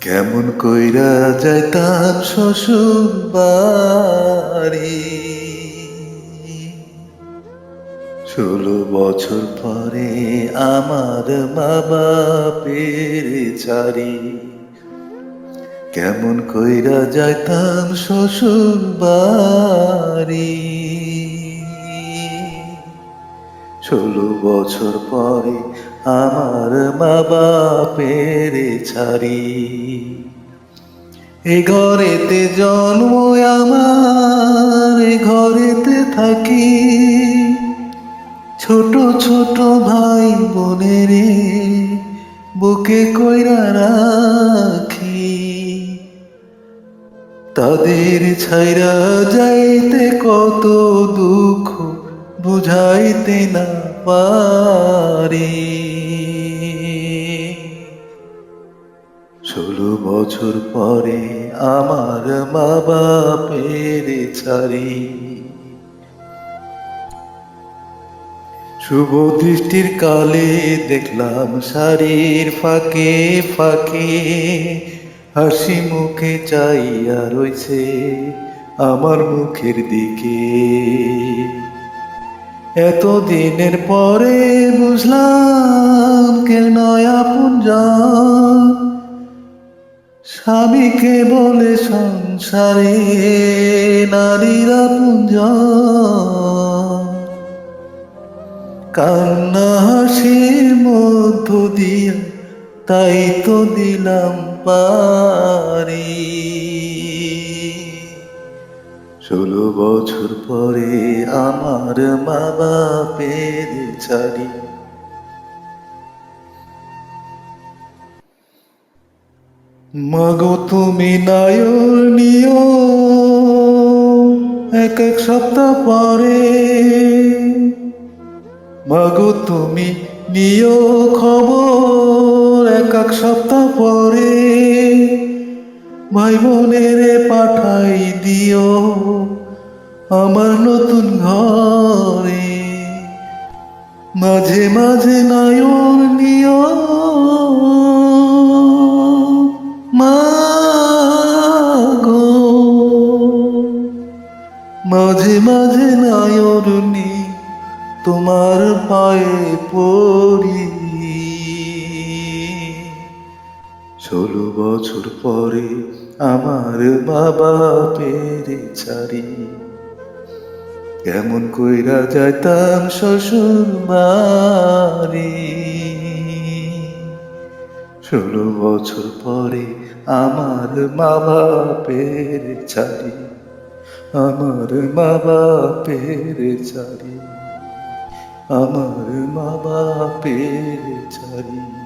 কেমন কইরা যাইতাম শ্বশুর বাড়ি? ষোলো বছর পরে আমার মা বাপের চারি কেমন কইরা যাইতাম শ্বশুর বাড়ি? ষোলো বছর পরে আমার মা বাপের ছাড়ি। এ ঘরেতে জন্ম আমার, এ ঘরেতে থাকি। ছোট ছোট ভাই বোনের বুকে কইরা রাখি। তাদের ছাইরা যাইতে কত দুঃখ বুঝাইতে না পারি। ষোলো বছর পরে আমার মা বাপের ছাড়ি। শুভ দৃষ্টির কালে দেখলাম শাড়ির ফাঁকে ফাঁকে, হাসি মুখে চাইয়া রইছে আমার মুখের দিকে। এত দিনের পরে বুঝলাম কে নয়া পুঞ্জন স্বামীকে বলে সংসারে নারীরা পুঞ্জন কান্না হাসির মধ্য দিয়া তাই তো দিলাম পারি। ষোলো বছর পরে আমার মা বাপের ছাড়ি। মাগো তুমি নায়র নিও, এক এক সপ্তাহ পরে। মাগো তুমি নিও খবর, এক এক সপ্তাহ পরে। ভাই বোনের পাঠাই দিও আমার নতুন ঘরে। মাঝে মাঝে নায়র নিও। মাগো মাঝে মাঝে নায়রনি তোমার পায়ে পড়ি। ষোলো বছর পরে আমার বাবা পেরে ছাড়ি। কেমন কইরা যাইতাম শ্বশুর বাড়ি। ষোলো বছর পরে আমার মা বাপের ছাড়ি। আমার মা বাপের ছাড়ি। আমার মা বাপের ছাড়ি।